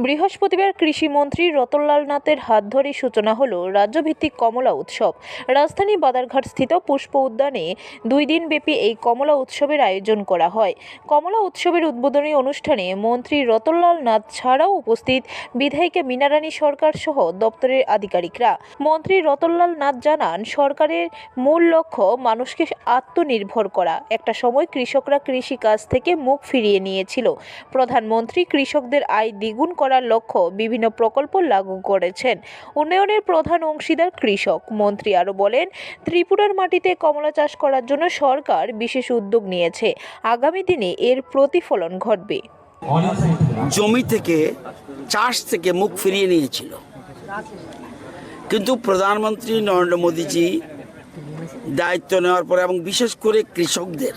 বৃহস্পতিবার কৃষিমন্ত্রী রতনলাল নাথের হাত ধরে সূচনা হলো রাজ্যভিত্তিক কমলা উৎসব। রাজধানী বাদারঘাট স্থিত পুষ্প উদ্যানে দুই দিনব্যাপী এই কমলা উৎসবের আয়োজন করা হয়। কমলা উৎসবের উদ্বোধনী অনুষ্ঠানে মন্ত্রী রতনলাল নাথ ছাড়াও উপস্থিত বিধায়িকা মিনারানী সরকার সহ দপ্তরের আধিকারিকরা। মন্ত্রী রতনলাল নাথ জানান, সরকারের মূল লক্ষ্য মানুষকে আত্মনির্ভর করা। একটা সময় কৃষকরা কৃষি কাজ থেকে মুখ ফিরিয়ে নিয়েছিল। প্রধানমন্ত্রী কৃষকদের আয় দ্বিগুণ করার লক্ষ্য বিভিন্ন প্রকল্প লাগু করেছেন। উন্নয়নের প্রধান অংশীদার কৃষক। মন্ত্রী আরও বলেন, ত্রিপুরার মাটিতে কমলা চাষ করার জন্য সরকার বিশেষ উদ্যোগ নিয়েছে। আগামী দিনে এর প্রতিফলন ঘটবে। জমি থেকে চাষ থেকে মুখ ফিরিয়ে নিয়েছিল। কিন্তু প্রধানমন্ত্রী নরেন্দ্র মোদীজি দায়িত্ব নেওয়ার পরে এবং বিশেষ করে কৃষকদের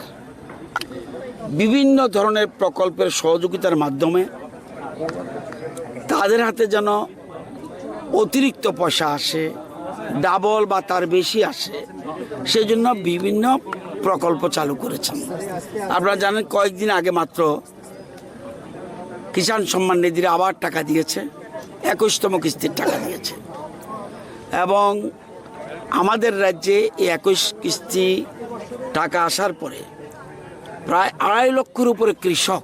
বিভিন্ন ধরনের প্রকল্পের সহযোগিতার মাধ্যমে তাদের হাতে যেন অতিরিক্ত পয়সা আসে ডাবল বা তার বেশি আসে সেই জন্য বিভিন্ন প্রকল্প চালু করেছেন। আপনারা জানেন কয়েকদিন আগে মাত্র কিষাণ সম্মান নিধির আবার টাকা দিয়েছে, একুশতম কিস্তির টাকা দিয়েছে। এবং আমাদের রাজ্যে এই একুশ কিস্তি টাকা আসার পরে প্রায় আড়াই লক্ষের উপরে কৃষক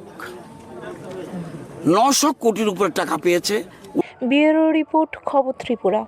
নশো কোটির উপরে টাকা পেয়েছে। ব্যুরো রিপোর্ট খবর ত্রিপুরা।